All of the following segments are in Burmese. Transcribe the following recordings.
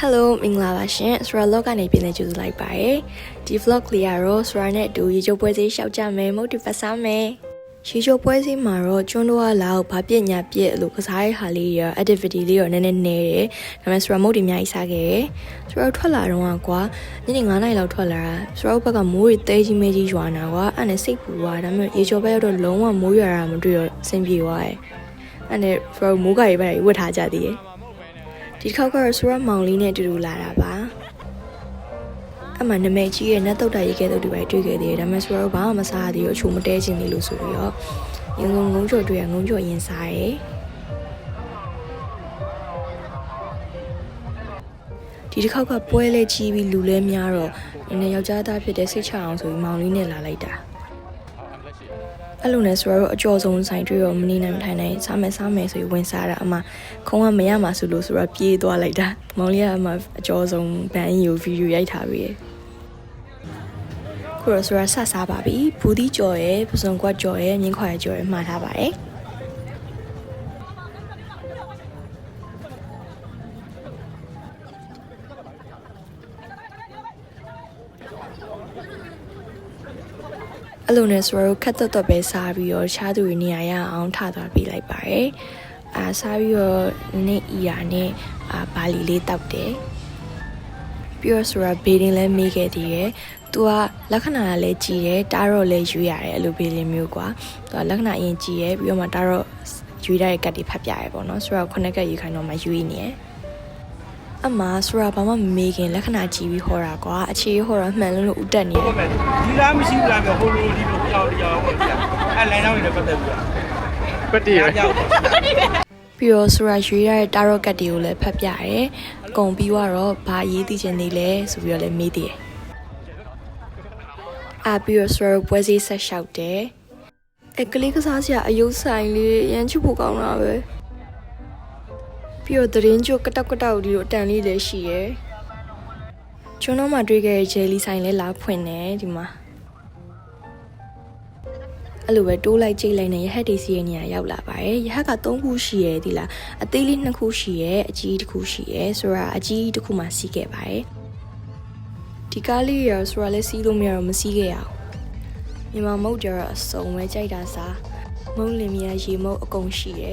Hello မင်္ဂလာပါရှင်ဆိုရလော့ကနေပြန်လည်ကြိုဆိုလိုက်ပါရယ်ဒီ vlog လေးကတော့ဆိုရနဲ့အတူရေချိုးပွဲစည်းရှောက်ကြမယ်မဟုတ်ဒီပတ်စားမယ်ရေချိုးပွဲစည်းမှာတော့ကျွန်းတော့လာကိုဘာပြက်ညာပြက်လို့ကစားရဟာလေးရ activity လေးရောနည်းနည်းနေတယ်ဒါပေမဲ့ဆိုရမုတ်ဒီအများကြီးစားခဲ့ရယ်ဆိုရထွက်လာတော့ကွာညနေ9နာရီလောက်ထွက်လာတာဆိုရဘက်ကမိုးတွေတဲကြီးမဲကြီးရွာနာကွာအဲ့နဲ့စိတ်ပူသွားဒါပေမဲ့ရေချိုးပွဲရောက်တော့လုံးဝမိုးရွာတာမတွေ့တော့အဆင်ပြေသွားတယ် အဲ့နဲ့ဆိုရမိုးကရေပဲဝတ်ထားကြသေးတယ်ဒီတစ်ခေါက်ကတော့ဆိုရမောင်လေးနဲ့အတူတူလာတာပါအမှနမဲကြီးရဲ့နတ်တုတ်တာရေးခဲ့တဲ့တူပဲတွေ့ခဲ့သေးတယ်ဒါပေမဲ့ဆိုတော့ဘာမှမစားရသေးဘူးအချိုမတဲခြင်းလေးလို့ဆိုပြီးတော့ရင်ကုန်ငုံကြော်တွေ့ရငုံကြော်ရင်စားရယ်ဒီတစ်ခေါက်ကပွဲလဲကြီးပြီးလူလဲများတော့နည်းနည်းယောက်ျားသားဖြစ်တဲ့စိတ်ချအောင်ဆိုပြီးမောင်လေးနဲ့လာလိုက်တာ အဲ့လိုနဲ့ဆိုတော့အကျော်ဆုံးဆိုင်တွေ့တော့မနေနိုင်မထိုင်နိုင်စားမယ်စားမယ်ဆိုပြီးဝင်စားတာအမခုံးကမရမှာဆိုလို့ဆိုတော့ပြေးသွားလိုက်တာမောင်လေးကအမအကျော်ဆုံးဘန်ကြီးကိုဗီဒီယိုရိုက်ထားပြီးရယ်ခုတော့ဆိုတော့ဆက်စားပါပြီဘူးဒီကြော်ရယ်ပစုံကွက်ကြော်ရယ်မြင်းခွာရယ်ကြော်ရယ်မှားထားပါတယ် အဲ့လိုနဲ့ဆိုတော့ခက်တက်တက်ပဲစားပြီးတော့ရှားသူတွေနေရာရအောင်ထသွားပေးလိုက်ပါတယ်အာစားပြီးတော့နေ့အီယာနဲ့အာဘာလီလေးတောက်တယ်ပြီးတော့ဆိုတော့ဘေးတင်လဲမေးခဲ့သေးတယ်သူကလက္ခဏာကလည်းကြည်တယ်တားတော့လည်းယူရတယ်အဲ့လိုဘေးလင်းမျိုးကွာသူကလက္ခဏာအရင်ကြည်ရပြီးတော့မှတားတော့ယူရတဲ့ကတ်တွေဖတ်ပြရဲပေါ့နော်ဆိုတော့ခုနှစ်ကတ်ယူခိုင်းတော့မှယူရနေရ အမဆိုတော့ဘာမှမမေးခင်လက္ခဏာကြည့်ပြီးဟောတာကွာအခြေဟောတာမှန်လို့လို့ဥတက်နေတယ်ဟုတ်မယ်ဒီလားမရှိဘူးလားပြောဟိုလိုဒီလိုကြောက်ကြောက်ပေါ့ဗျာအဲ့လိုင်းတော့နေပတ်သက်ပြီးတော့ပတိရကြောက်ပြီးတော့ဆိုရရွေးရတဲ့တာရော့ကတ်တွေကိုလည်းဖတ်ပြရဲအကုန်ပြီးတော့ဘာရေးသိချင်နေလဲဆိုပြီးတော့လည်းမေးသေးတယ်အာပြီးတော့ဆိုရပွဲစည်းဆက်လျှောက်တယ်အဲကလေးကစားစရာအယုတ်ဆိုင်လေးရမ်းချဖို့ကောင်းတာပဲ ပြီးတော့သတရင်ကျုပ်ကတောက်ကတောက်ဒီလိုအတန်လေးလည်းရှိရယ်ကျွန်တော်မှတွေ့ခဲ့တဲ့ဂျယ်လီဆိုင်လည်းလာဖွင့်တယ်ဒီမှာအဲ့လိုပဲတိုးလိုက်ကြိတ်လိုက်နဲ့ရဟတ်တွေစီရဲ့နေရာရောက်လာပါတယ်ရဟတ်က3ခုရှိရဲဒီလားအသေးလေး2ခုရှိရဲအကြီးတစ်ခုရှိရဲဆိုတော့အကြီးတစ်ခုမှစီးခဲ့ပါတယ်ဒီကားလေးရဆိုတော့လည်းစီးလို့မရတော့မစီးခဲ့ရအောင်မြန်မာမုတ်ကြတော့အစုံပဲကြိုက်တာစားမုံလင်မြရေမုတ်အကုန်ရှိရဲ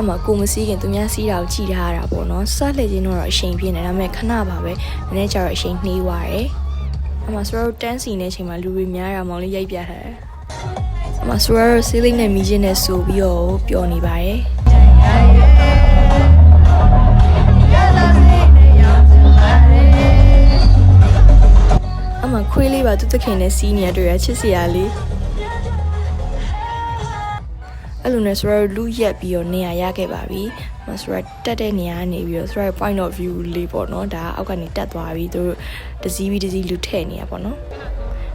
အမကိုမစီးခင်သူများစီးတာကိုကြည်ထားရတာပေါ့နော်စလှည့်ချင်းတော့အချိန်ပြင်းနေဒါပေမဲ့ခဏပါပဲနည်းနည်းကျတော့အချိန်နှေးသွားတယ်အမဆိုတော့တန်းစီနေချိန်မှာလူတွေများတာမောင်လေးရိုက်ပြထားတယ်အမဆိုရရဆေးလိမ့်နဲ့မီးချင်းနဲ့ဆိုပြီးတော့ပျော်နေပါတယ်အမခွေးလေးပါသူတခင်နဲ့စီးနေရတွေ့ရချစ်စရာလေး အဲ့လိုနဲ့ဆိုရလူရက်ပြီးတော့နေရာရခဲ့ပါပြီမဆိုရတက်တဲ့နေရာကနေပြီးတော့ဆိုရ point of view လေးပေါ့နော်ဒါအောက်ကနေတက်သွားပြီးသူတို့တစည်းပြီးတစည်းလူထည့်နေရပေါ့နော်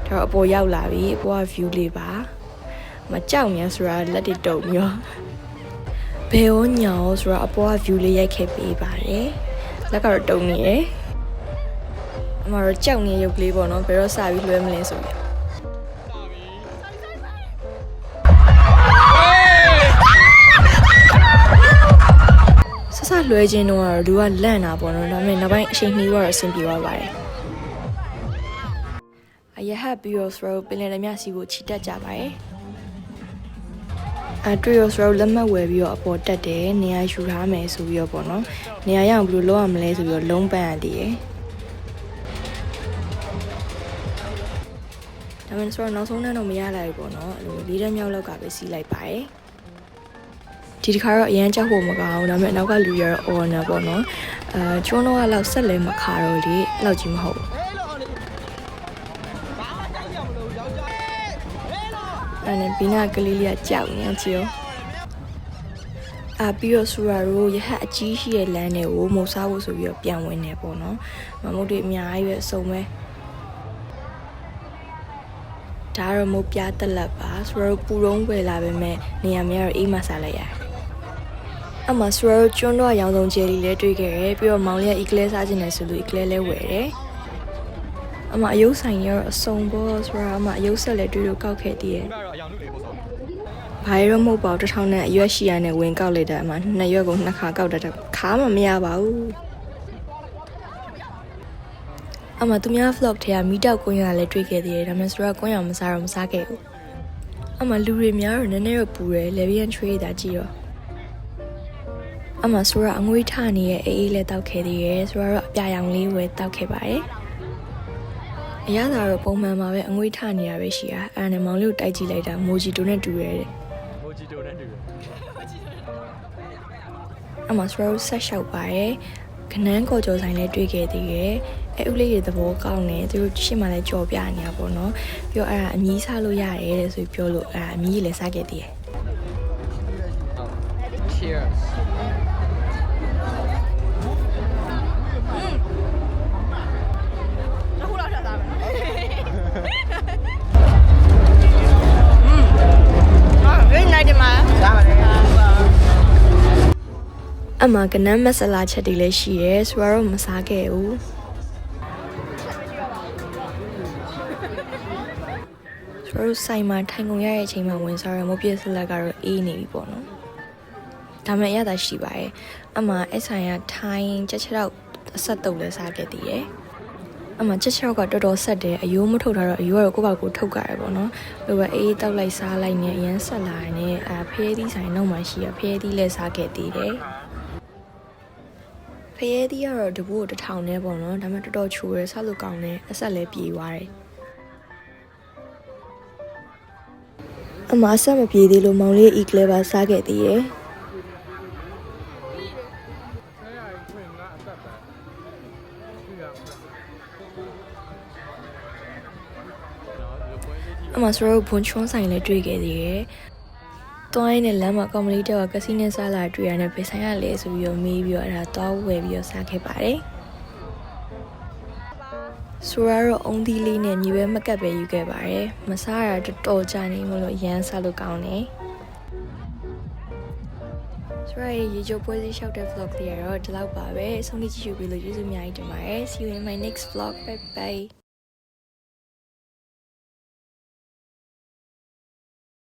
ဒါတော့အပေါ်ရောက်လာပြီအပေါ်က view လေးပါမကြောက်မြန်ဆိုတာလက်တွေတုံပြီးတော့ဘယ်ရောညာရောဆိုတာအပေါ်က view လေးရိုက်ခဲ့ပေးပါတယ်လက်ကတော့တုံနေတယ်အမတော့ကြောက်နေရုပ်ကလေးပေါ့နော်ဘယ်တော့စပြီးလွှဲမလဲဆိုပြီး လွှဲခြင်းတော့လူကလန့်တာပေါ့နော်ဒါပေမဲ့နောက်ပိုင်းအချိန်နှီးတော့အဆင်ပြေသွားပါတယ်အရဟတ်ပြီးတော့ဆိုတော့ပင်လယ်ဓမြစီကိုချီတက်ကြပါတယ်အတွေ့ရဆိုတော့လက်မှတ်ဝယ်ပြီးတော့အပေါ်တက်တယ်နေရာယူထားမယ်ဆိုပြီးတော့ပေါ့နော်နေရာရအောင်ဘယ်လိုလုပ်ရမလဲဆိုပြီးတော့လုံးပန်းရသေးတယ်ဒါမှမဟုတ်ဆိုတော့နောက်ဆုံးတန်းတော့မရလိုက်ဘူးပေါ့နော်အဲ့လိုလေးတန်းမြောက်လောက်ကပဲစီးလိုက်ပါတယ် ဒီတစ်ခါတော့အရန်ကြောက်ဖို့မကောင်းဘူးဒါပေမဲ့နောက်ကလူရတော့ owner ပေါ့နော်အဲကျွန်းတော့ကလောက်ဆက်လဲမခါတော့လေအဲ့လောက်ကြီးမဟုတ်ဘူးအဲ့နဲ့ဘီနာကလေးလေးကကြောက်နေအောင်ကြည့်ရောအာပြီးတော့ဆူရာတို့ရဟတ်အကြီးရှိတဲ့လမ်းတွေကိုမုံစားဖို့ဆိုပြီးတော့ပြန်ဝင်နေပေါ့နော်မမုတ်တွေအများကြီးပဲအစုံပဲဒါတော့မုတ်ပြတက်လက်ပါဆူရာတို့ပူတုံးဝယ်လာပဲမဲ့နေရာများတော့အေးမစားလိုက်ရတယ် အမဆူရာတို့ကျွန်းတော့ရောင်စုံဂျယ်လီလည်းတွေ့ခဲ့တယ်ပြီးတော့မောင်လေးက eclair စားခြင်းနဲ့ဆိုလို့ eclair လည်းဝယ်တယ်အမအယုတ်ဆိုင်ရတော့အစုံပေါ်ဆိုတော့အမအယုတ်ဆက်လည်းတွေ့လို့ကောက်ခဲ့တည်ရဲ့ကတော့အယောင်နုလေးပို့ဆောင်ဘာရမဟုတ်ပါဘူးတစ်ထောင်နဲ့အရွက်ရှိရနဲ့ဝင်ကောက်လိုက်တဲ့အမှနှစ်ရွက်ကိုနှစ်ခါကောက်တတ်တယ်ခါမှမရပါဘူးအမသူများ vlog ထဲကမီတောက်ကွင်းရလည်းတွေ့ခဲ့သေးတယ်ဒါပေမဲ့ဆိုတော့ကွင်းရမစားတော့မစားခဲ့ဘူးအမလူတွေများတော့နည်းနည်းတော့ပူတယ် Levian Tree တာကြည့်တော့ အမဆိုတော့အငွေးထနေရဲ့အေးအေးလည်းတောက်ခဲ့သေးတယ်ဆိုတော့အပြာရောင်လေးဝယ်တောက်ခဲ့ပါတယ်အရသာတော့ပုံမှန်ပါပဲအငွေးထနေရပဲရှိတာအဲ့ဒါနဲ့မောင်လေးကိုတိုက်ကြည့်လိုက်တာမိုဂျီတိုနဲ့တူရတယ်မိုဂျီတိုနဲ့တူတယ်အမစရောဆက်လျှောက်ပါတယ်ခနန်းကော်ကြော်ဆိုင်လည်းတွေ့ခဲ့သေးတယ်အဲဥလေးတွေသဘောကောင်းတယ်သူတို့ရှေ့မှာလည်းကြော်ပြနေတာပေါ့နော်ပြီးတော့အဲ့ဒါအမီးစားလို့ရတယ်တဲ့ဆိုပြီးပြောလို့အဲ့ဒါအမီးကြီးလည်းစားခဲ့သေးတယ် Cheers. အမကနန်းမဆလာချက်တွေလည်းရှိရဲဆိုတော့မစားခဲ့ဘူးဆိုတော့ဆိုင်မှာထိုင်ကုန်ရတဲ့အချိန်မှာဝင်စားရမုတ်ပြက်ဆလက်ကတော့အေးနေပြီပေါ့နော်ဒါမှအရသာရှိပါတယ်အမအဲ့ဆိုင်ကထိုင်ချက်ချက်တော့အဆက်တုပ်လည်းစားခဲ့သေးတယ် အမချက်ချက်တော့ကတော်တော်ဆက်တယ်အယိုးမထုတ်တာတော့အယိုးကတော့ကိုယ့်ဘာကိုထုတ်ကြရပေါ့နော်လိုပဲအေးတောက်လိုက်စားလိုက်နေအရန်ဆက်လာနေအဲဖရဲသီးဆိုင်နောက်မှရှိရဖရဲသီးလည်းစားခဲ့သေးတယ်ဖရဲသီးကတော့တပူကိုတစ်ထောင်နဲ့ပေါ့နော်ဒါပေမဲ့တော်တော်ချိုးရဲဆက်လို့ကောင်းတယ်အဆက်လည်းပြေသွားတယ်အမဆက်မပြေသေးလို့မောင်လေးအီကလဲပါစားခဲ့သေးရဲ့ အမဆိုတော့ဘွန်ချွန်းဆိုင်လည်းတွေ့ခဲ့သေးရဲ့တွိုင်းနဲ့လမ်းမှာကော်မလီတက်ကကစီနဲ့စားလာတွေ့ရတဲ့ဖေဆိုင်ရလဲဆိုပြီးတော့မေးပြီးတော့အဲ့ဒါတောင်းဝယ်ပြီးတော့စားခဲ့ပါတယ်ဆိုရတော့အုံးသီးလေးနဲ့မြေပဲမကပ်ပဲယူခဲ့ပါတယ်မစားရတော့တော်ကြနေမလို့ရမ်းစားလို့ကောင်းတယ်ဆိုရရေချိုးပွဲစီလျှောက်တဲ့ vlog လေးကတော့ဒီလောက်ပါပဲဆုံးဖြတ်ကြည့်ရှုပြီးလို့ကျေးဇူးအများကြီးတင်ပါတယ် see you in my next vlog bye bye